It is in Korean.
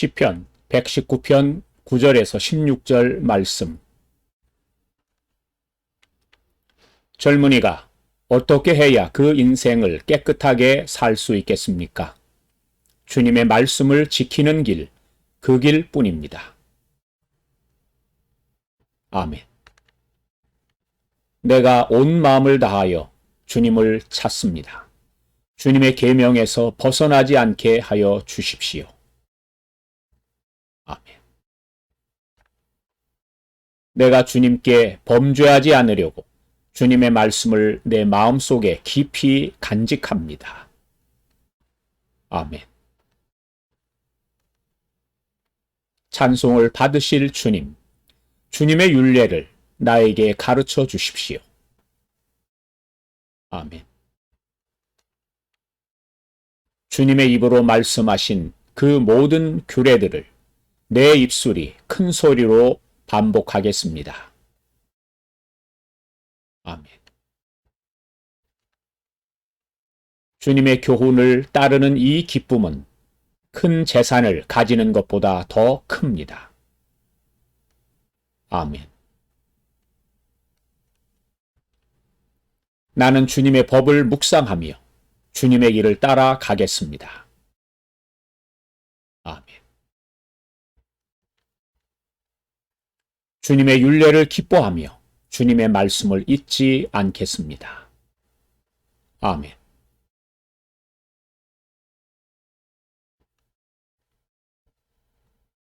시편 119편 9절에서 16절 말씀. 젊은이가 어떻게 해야 그 인생을 깨끗하게 살 수 있겠습니까? 주님의 말씀을 지키는 길, 그 길 뿐입니다. 아멘. 내가 온 마음을 다하여 주님을 찾습니다. 주님의 계명에서 벗어나지 않게 하여 주십시오. 아멘. 내가 주님께 범죄하지 않으려고 주님의 말씀을 내 마음속에 깊이 간직합니다. 아멘. 찬송을 받으실 주님, 주님의 윤례를 나에게 가르쳐 주십시오. 아멘. 주님의 입으로 말씀하신 그 모든 규례들을 내 입술이 큰 소리로 반복하겠습니다. 아멘. 주님의 교훈을 따르는 이 기쁨은 큰 재산을 가지는 것보다 더 큽니다. 아멘. 나는 주님의 법을 묵상하며 주님의 길을 따라 가겠습니다. 아멘. 주님의 윤례를 기뻐하며 주님의 말씀을 잊지 않겠습니다. 아멘.